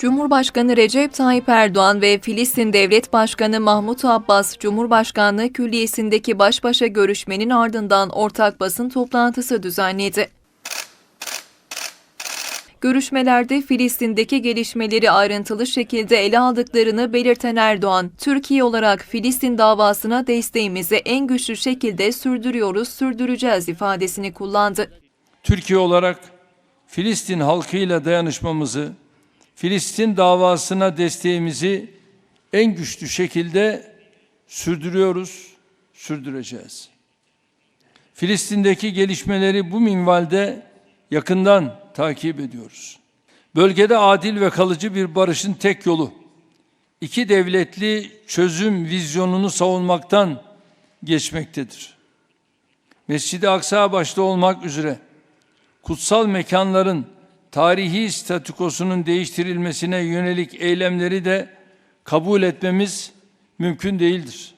Cumhurbaşkanı Recep Tayyip Erdoğan ve Filistin Devlet Başkanı Mahmut Abbas, Cumhurbaşkanlığı Külliyesi'ndeki baş başa görüşmenin ardından ortak basın toplantısı düzenledi. Görüşmelerde Filistin'deki gelişmeleri ayrıntılı şekilde ele aldıklarını belirten Erdoğan, Türkiye olarak Filistin davasına desteğimizi en güçlü şekilde sürdürüyoruz, sürdüreceğiz ifadesini kullandı. Türkiye olarak Filistin halkıyla dayanışmamızı, Filistin davasına desteğimizi en güçlü şekilde sürdürüyoruz, sürdüreceğiz. Filistin'deki gelişmeleri bu minvalde yakından takip ediyoruz. Bölgede adil ve kalıcı bir barışın tek yolu, iki devletli çözüm vizyonunu savunmaktan geçmektedir. Mescid-i Aksa başta olmak üzere kutsal mekanların tarihi statükosunun değiştirilmesine yönelik eylemleri de kabul etmemiz mümkün değildir.